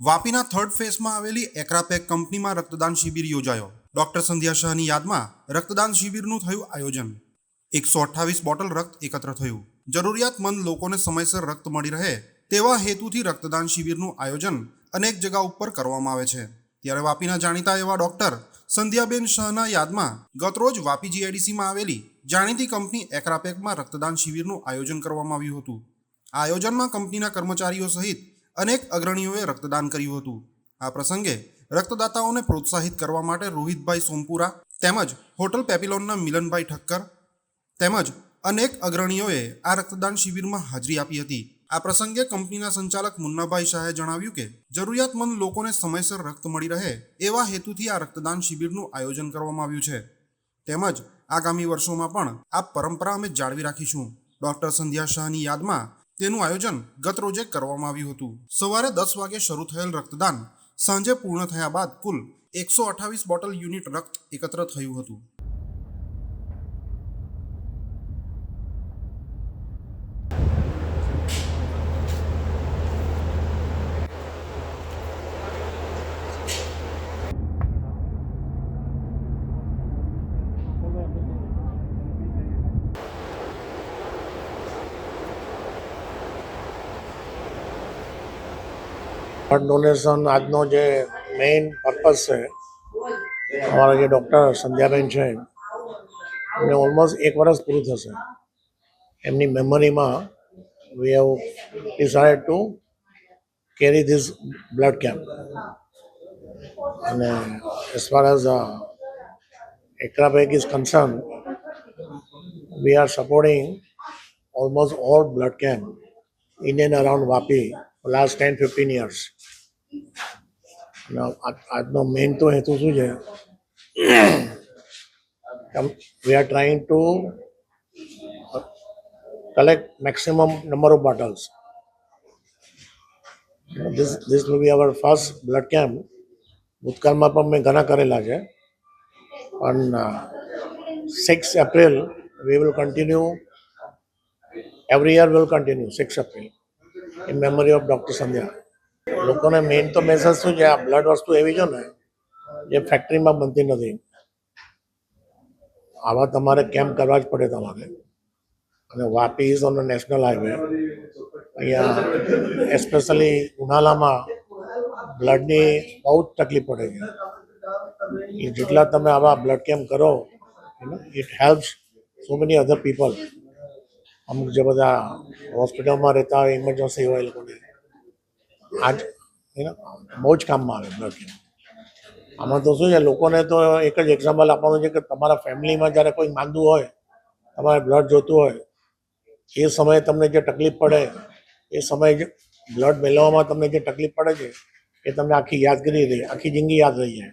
વાપીના third ફેઝમાં આવેલી એક્રાપેક કંપનીમાં રક્તદાન શિબિર યોજાયો. ડોક્ટર સંધ્યા શાહની યાદમાં રક્તદાન શિબિરનું થયું આયોજન. એકસો અઠ્ઠાવીસ બોટલ રક્ત એકત્ર થયું. જરૂરિયાતમંદ લોકોને સમયસર રક્ત મળી રહે તેવા હેતુથી રક્તદાન શિબિરનું આયોજન અનેક જગા ઉપર કરવામાં આવે છે. ત્યારે વાપીના જાણીતા એવા ડોક્ટર સંધ્યાબેન શાહના યાદમાં ગતરોજ વાપી જીઆઈડીસીમાં આવેલી જાણીતી કંપની એક્રાપેકમાં રક્તદાન શિબિરનું આયોજન કરવામાં આવ્યું હતું. આ આયોજનમાં કંપનીના કર્મચારીઓ સહિત અનેક અગ્રણીઓએ રક્તદાન કર્યું હતું. આ પ્રસંગે રક્તદાતાઓને પ્રોત્સાહિત કરવા માટે રોહિતભાઈ સોમપુરા તેમજ હોટલ પેપિલોનના મિલનભાઈ ઠક્કર તેમજ અનેક અગ્રણીઓએ આ રક્તદાન શિબિરમાં હાજરી આપી હતી. આ પ્રસંગે કંપનીના સંચાલક મુન્નાભાઈ શાહે જણાવ્યું કે, જરૂરિયાતમંદ લોકોને સમયસર રક્ત મળી રહે એવા હેતુથી આ રક્તદાન શિબિરનું આયોજન કરવામાં આવ્યું છે. તેમજ આગામી વર્ષોમાં પણ આ પરંપરા અમે જાળવી રાખીશું. ડોક્ટર સંધ્યા શાહની યાદમાં તેનું આયોજન ગત રોજે કરવામાં આવ્યું હતું. સવારે દસ વાગે શરૂ થયેલ રક્તદાન, સાંજે પૂર્ણ થયા બાદ કુલ એકસો અઠ્ઠાવીસ બોટલ યુનિટ રક્ત એકત્ર થયું હતું. બ્લડ ડોનેશન આજનો જે મેઇન પર્પઝ છે, અમારા જે ડૉક્ટર સંધ્યાબેન છે, એમને ઓલમોસ્ટ એક વર્ષ પૂરું થશે એમની મેમરીમાં we have decide to carry this blood camp અને as far as એક્રાબેગ is concern we are supporting almost all blood camp in and around Vapi, for last 10 15 years. આજનો મેઇન તો હેતુ શું છે? We are trying to collect maximum number of bottles this this will be our first blood camp ભૂતકાળમાં પણ મેં ઘણા કરેલા છે. પણ six April we will continue every year will continue six April in memory of doctor Sandhya લોકોને main તો message શું છે? આ બ્લડ વસ્તુ એવી છે ને જે ફેક્ટરીમાં બનતી નથી. આવા તમારે કેમ્પ કરવા જ પડે તમારે. અને Vapi is on national highway અહીંયા એસ્પેશિયલી ઉનાળામાં બ્લડની બહુ જ તકલીફ પડે છે. એ જેટલા તમે આવા બ્લડ કેમ્પ કરો it helps so many other people અમુક જે બધા હોસ્પિટલમાં રહેતા હોય ઇમરજન્સી હોય એ લોકોને. આજ એના બહુ જ કામમાં આવે બ્લડ આમાં તો શું છે, લોકોને તો એક જ એક્ઝામ્પલ આપવાનું છે કે તમારા ફેમિલીમાં જ્યારે કોઈ માંદું હોય, તમારે બ્લડ જોતું હોય, એ સમયે તમને જે તકલીફ પડે, એ સમયે જે બ્લડ મેળવવામાં તમને જે તકલીફ પડે છે, એ તમને આખી યાદગીરી રહી, આખી જિંદગી યાદ રહી જાય.